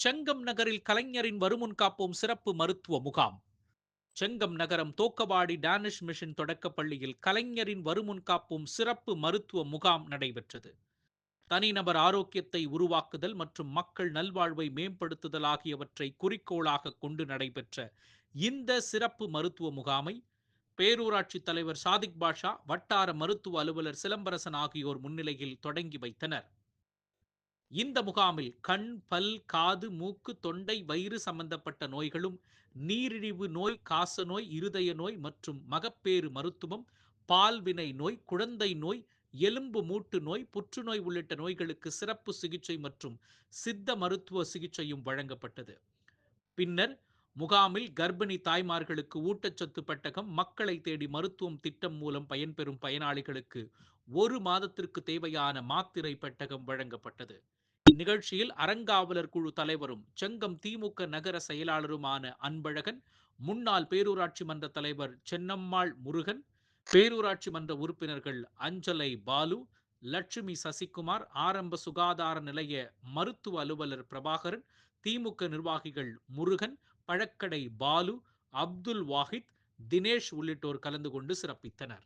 செங்கம் நகரில் கலைஞரின் வருமுன் காப்போம் சிறப்பு மருத்துவ முகாம். செங்கம் நகரம் தோக்கவாடி டேனிஷ் மிஷன் தொடக்கப் பள்ளியில் கலைஞரின் வருமுன் காப்போம் சிறப்பு மருத்துவ முகாம் நடைபெற்றது. தனிநபர் ஆரோக்கியத்தை உருவாக்குதல் மற்றும் மக்கள் நல்வாழ்வை மேம்படுத்துதல் ஆகியவற்றை குறிக்கோளாக கொண்டு நடைபெற்ற இந்த சிறப்பு மருத்துவ முகாமை பேரூராட்சி தலைவர் சாதிக் பாஷா வட்டார மருத்துவ அலுவலர் சிலம்பரசன் ஆகியோர் முன்னிலையில் தொடங்கி வைத்தனர். இந்த முகாமில் கண் பல் காது மூக்கு தொண்டை வயிறு சம்பந்தப்பட்ட நோய்களும் நீரிழிவு நோய் காச நோய் இருதய நோய் மற்றும் மகப்பேறு மருத்துவம் பால்வினை நோய் குழந்தை நோய் எலும்பு மூட்டு நோய் புற்றுநோய் உள்ளிட்ட நோய்களுக்கு சிறப்பு சிகிச்சை மற்றும் சித்த மருத்துவ சிகிச்சையும் வழங்கப்பட்டது. பின்னர் முகாமில் கர்ப்பிணி தாய்மார்களுக்கு ஊட்டச்சத்து பெட்டகம் மக்களை தேடி மருத்துவம் திட்டம் மூலம் பயன்பெறும் பயனாளிகளுக்கு ஒரு மாதத்திற்கு தேவையான மாத்திரை பெட்டகம் வழங்கப்பட்டது. இந்நிகழ்ச்சியில் அறங்காவலர் குழு தலைவரும் செங்கம் திமுக நகர செயலாளருமான அன்பழகன் முன்னாள் பேரூராட்சி மன்ற தலைவர் சென்னம்மாள் முருகன் பேரூராட்சி மன்ற உறுப்பினர்கள் அஞ்சலை பாலு லட்சுமி சசிகுமார் ஆரம்ப சுகாதார நிலைய மருத்துவ அலுவலர் பிரபாகரன் திமுக நிர்வாகிகள் முருகன் பழக்கடை பாலு அப்துல் வாஹித் தினேஷ் உள்ளிட்டோர் கலந்து கொண்டு சிறப்பித்தனர்.